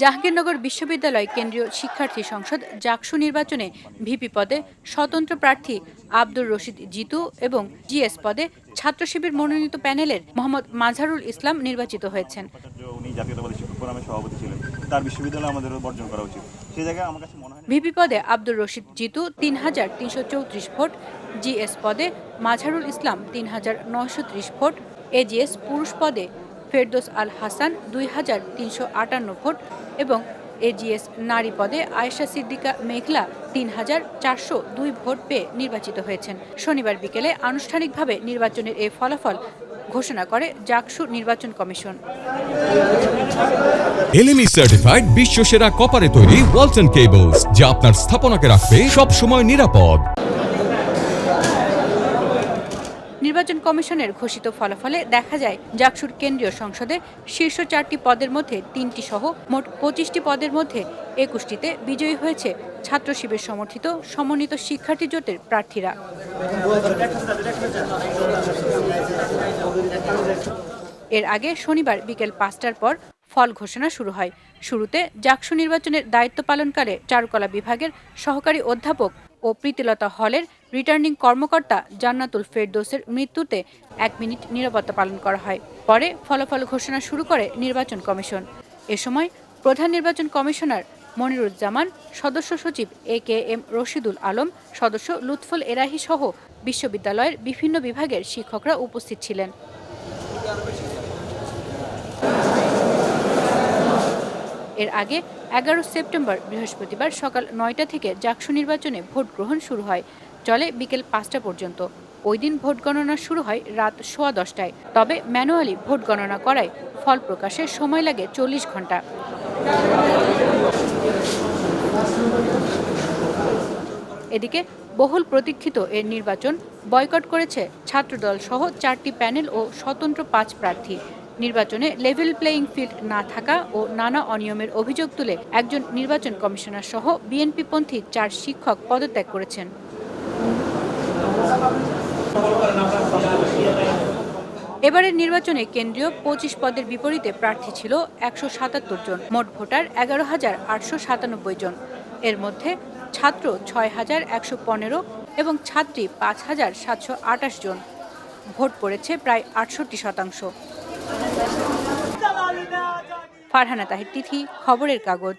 জাহাঙ্গীরনগর বিশ্ববিদ্যালয় কেন্দ্রীয় শিক্ষার্থী সংসদ জাকসু নির্বাচনে ভিপি পদে স্বতন্ত্র প্রার্থী আব্দুর রশিদ জিতু এবং জিএস পদে ছাত্র শিবির মনোনীত প্যানেলের মোহাম্মদ মাঝারুল ইসলাম নির্বাচিত হয়েছেন। তার বিশ্ববিদ্যালয় আমাদেরও বর্জন করা উচিত। সেই জায়গায় আমার কাছে মনে হয় ভিপি পদে আব্দুর রশিদ জিতু তিন হাজার তিনশো চৌত্রিশ ভোট জিএস পদে মাঝারুল ইসলাম তিন হাজার নয়শো ত্রিশ ভোট এজিএস পুরুষ পদে ফেরদোস আল হাসান দুই হাজার তিনশো আটান্ন ভোট এবং এজিএস নারী পদে আয়েশা সিদ্দিকা মেঘলা তিন হাজার চারশো দুই ভোট পেয়ে নির্বাচিত হয়েছেন। শনিবার বিকেলে আনুষ্ঠানিকভাবে নির্বাচনের এই ফলাফল ঘোষণা করে জাকসু নির্বাচন কমিশন। এলএমই সার্টিফাইড বিশ্ব সেরা কপারে তৈরি ওয়ালটন কেবলস, যা আপনার স্থাপনাকে রাখবে সব সময় নিরাপদ। নির্বাচন কমিশনের ঘোষিত ফলাফলে দেখা যায়, জাকসুর কেন্দ্রীয় সংসদে শীর্ষ চারটি পদের মধ্যে তিনটি সহ মোট পঁচিশটি পদের মধ্যে একুশটিতে বিজয়ী হয়েছে ছাত্র শিবির সমর্থিত সমন্বিত শিক্ষার্থী জোটের প্রার্থীরা। এর আগে শনিবার বিকেল পাঁচটার পর ফল ঘোষণা শুরু হয়। শুরুতে জাকসু নির্বাচনের দায়িত্ব পালনকালে চারুকলা বিভাগের সহকারী অধ্যাপক ও প্রীতিলতা হলের রিটার্নিং কর্মকর্তা জান্নাতুল ফেরদৌসের মৃত্যুতে এক মিনিট নিরাপত্তা পালন করা হয়। পরে ফলাফল ঘোষণা শুরু করে নির্বাচন কমিশন। এ সময় প্রধান নির্বাচন কমিশনার মনিরুজ্জামান, সদস্য সচিব A K M Rashidul Alam, সদস্য লুৎফুল এরাহি সহ বিশ্ববিদ্যালয়ের বিভিন্ন বিভাগের শিক্ষকরা উপস্থিত ছিলেন। এর আগে এগারো সেপ্টেম্বর বৃহস্পতিবার সকাল নয়টা থেকে জাকসু নির্বাচনে ভোট গ্রহণ শুরু হয়। চলে বিকেল পাঁচটা পর্যন্ত। ওই দিন ভোট গণনা শুরু হয় রাত সোয়া দশটায়। তবে ম্যানুয়ালি ভোট গণনা করায় ফল প্রকাশে সময় লাগে চল্লিশ ঘণ্টা। এদিকে বহুল প্রতীক্ষিত এর নির্বাচন বয়কট করেছে ছাত্রদল সহ চারটি প্যানেল ও স্বতন্ত্র পাঁচ প্রার্থী। নির্বাচনে লেভেল প্লেয়িং ফিল্ড না থাকা ও নানা অনিয়মের অভিযোগ তুলে একজন নির্বাচন কমিশনার সহ বিএনপিপন্থী চার শিক্ষক পদত্যাগ করেছেন। এবারের নির্বাচনে কেন্দ্রীয় পঁচিশ পদের বিপরীতে প্রার্থী ছিল একশো সাতাত্তর জন মোট ভোটার এগারো হাজার আটশো সাতানব্বই জন এর মধ্যে ছাত্র ছয় হাজার একশো পনেরো এবং ছাত্রী পাঁচ হাজার সাতশো আটাশ জন ভোট পড়েছে প্রায় আটষট্টি শতাংশ ফারহানা তাহির তিথি খবরের কাগজ